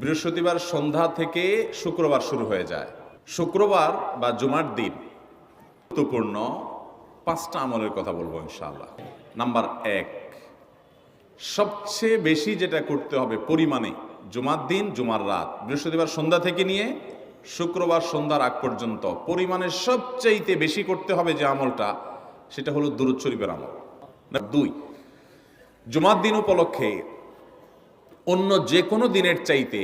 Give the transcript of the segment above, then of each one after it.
বৃহস্পতিবার সন্ধ্যা থেকে শুক্রবার শুরু হয়ে যায়। শুক্রবার বা জুমার দিন গুরুত্বপূর্ণ পাঁচটা আমলের কথা বলব ইনশাআল্লাহ। নাম্বার এক, সবচেয়ে বেশি যেটা করতে হবে পরিমাণে জুমার দিন, জুমার রাত। বৃহস্পতিবার সন্ধ্যা থেকে নিয়ে শুক্রবার সন্ধ্যার আগ পর্যন্ত পরিমাণে সবচাইতে বেশি করতে হবে যে আমলটা, সেটা হলো দুরুদ শরীফের আমল। দুই, জুমার দিন উপলক্ষে অন্য যে কোনো দিনের চাইতে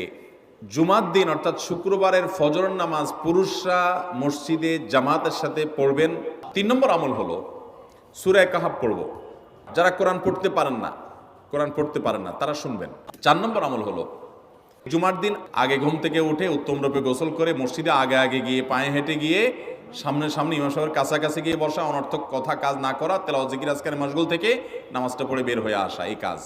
জুমার দিন, অর্থাৎ শুক্রবারের ফজর নামাজ পুরুষরা মসজিদে জামাতের সাথে পড়বেন। তিন নম্বর আমল হলো সুরায় কাহাব পড়ব। যারা কোরআন পড়তে পারেন না, কোরআন পড়তে পারেন না, তারা শুনবেন। চার নম্বর আমল হলো জুমার দিন আগে ঘুম থেকে উঠে উত্তম রূপে গোসল করে মসজিদে আগে আগে গিয়ে পায়ে হেঁটে গিয়ে সামনে সামনে ইমাম সাহেবের কাছাকাছি গিয়ে বসা, অনর্থক কথা কাজ না করা, তেলাওয়াত, জিকির, আজকের, মশগুল থেকে নামাজটা পড়ে বের হয়ে আসা, এই কাজ।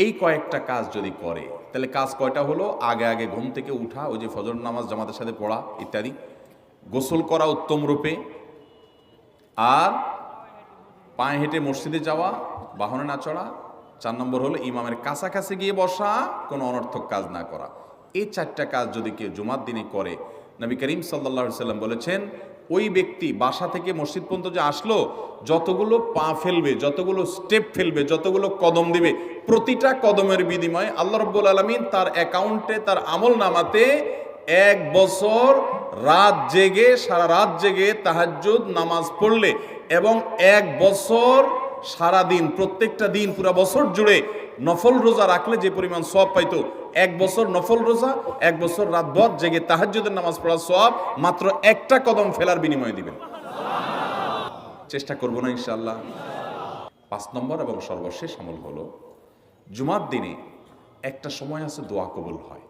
এই কয়েকটা কাজ যদি করে, তাহলে কাজ কয়টা হলো? আগে আগে ঘুম থেকে উঠা, ওই যে ফজর নামাজ, জামাতের সাথে পড়া ইত্যাদি। গোসল করা উত্তম রূপে। আর পায়ে হেঁটে মসজিদে যাওয়া, বাহনে না চড়া। চার নম্বর হলো ইমামের কাছাকাছি গিয়ে বসা, কোনো অনর্থক কাজ না করা। এই চারটা কাজ যদি কেউ জুমার দিনে করে, নবী করিম সাল্লা সাল্লাম বলেছেন ওই ব্যক্তি বাসা থেকে মসজিদ পর্যন্ত যে আসলো, যতগুলো পা ফেলবে, যতগুলো স্টেপ ফেলবে, যতগুলো কদম দিবে, প্রতিটা কদমের বিনিময়ে আল্লাহ রব্বুল আলমিন তার অ্যাকাউন্টে তার আমল নামাতে এক বছর রাত জেগে, সারা রাত জেগে তাহাজ্জুদ, নামাজ পড়লে এবং এক বছর সারা দিন প্রত্যেকটা দিন পুরো বছর জুড়ে নফল রোজা রাখলে যে পরিমাণ সব পাইতো, এক বছর নফল রোজা, এক বছর রাত রাতভর জেগে তাহাজ্যদের নামাজ পড়ার সব মাত্র একটা কদম ফেলার বিনিময়ে দিবেন। চেষ্টা করব না ইনশাল্লাহ পাঁচ নম্বর এবং সর্বশেষ আমল হলো, জুমার দিনে একটা সময় আছে দোয়া কবুল হয়।